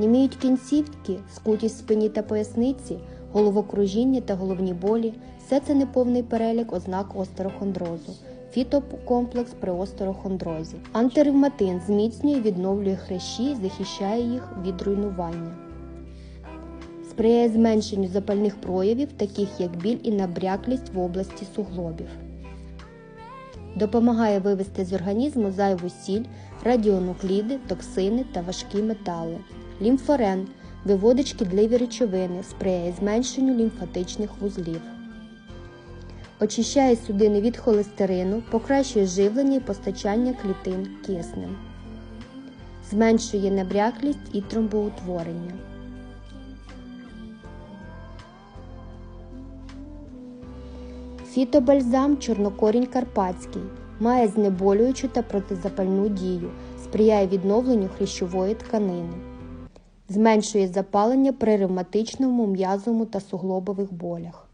Німіють кінцівки, скутість спині та поясниці, головокружіння та головні болі все це неповний перелік ознак остерохондрозу. Фітокомплекс при остерохондрозі. Антиревматин зміцнює, відновлює хрящі, захищає їх від руйнування. Сприяє зменшенню запальних проявів, таких як біль і набряклість в області суглобів. Допомагає вивести з організму зайву сіль, радіонукліди, токсини та важкі метали. Лімфорен виводить шкідливі речовини, сприяє зменшенню лімфатичних вузлів. Очищає судини від холестерину, покращує живлення і постачання клітин киснем. Зменшує набряклість і тромбоутворення. Фітобальзам чорнокорінь карпатський має знеболюючу та протизапальну дію, сприяє відновленню хрящової тканини, зменшує запалення при ревматичному, м'язовому та суглобових болях.